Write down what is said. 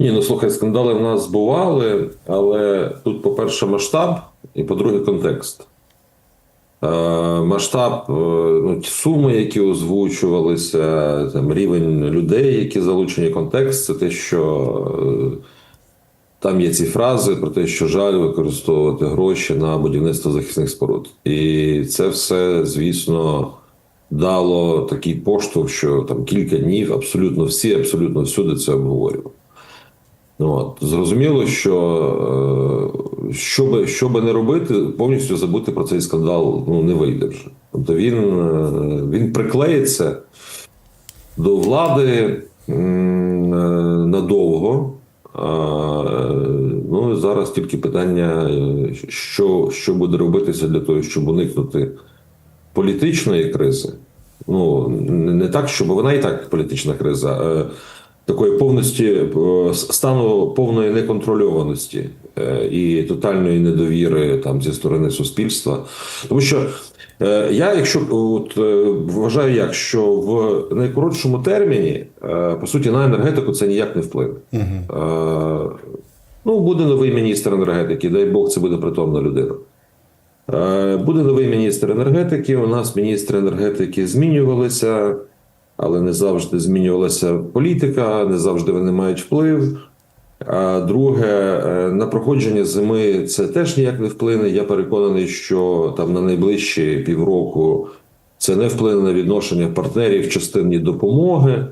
Ні, ну слухай, скандали в нас бували, але тут, по-перше, масштаб, і по-друге, контекст. Е, масштаб, е, ну, ті суми, які озвучувалися, там, рівень людей, які залучені, контекст, це те, що е, там є ці фрази про те, що жаль використовувати гроші на будівництво захисних споруд. І це все, звісно, дало такий поштовх, що там кілька днів абсолютно всі, абсолютно всюди це обговорювали. Ну, От. Зрозуміло, що е, що би, не робити, повністю забути про цей скандал ну, не вийде вже. Тобто він, е, він приклеїться до влади е, надовго. Ну, зараз тільки питання, що, що буде робитися для того, щоб уникнути політичної кризи. Ну, не так, щоб вона і так політична криза, такої повності е, стану повної неконтрольованості е, і тотальної недовіри там зі сторони суспільства. Тому що е, я, якщо от, вважаю, як що в найкоротшому терміні, по суті, на енергетику це ніяк не вплине. Ну, буде новий міністр енергетики, дай Бог, це буде притомна людина. Буде новий міністр енергетики. У нас міністри енергетики змінювалися, але не завжди змінювалася політика, не завжди вони мають вплив. А друге, е, на проходження зими це теж ніяк не вплине. Я переконаний, що там на найближчі півроку це не вплине на відношення партнерів в частині допомоги.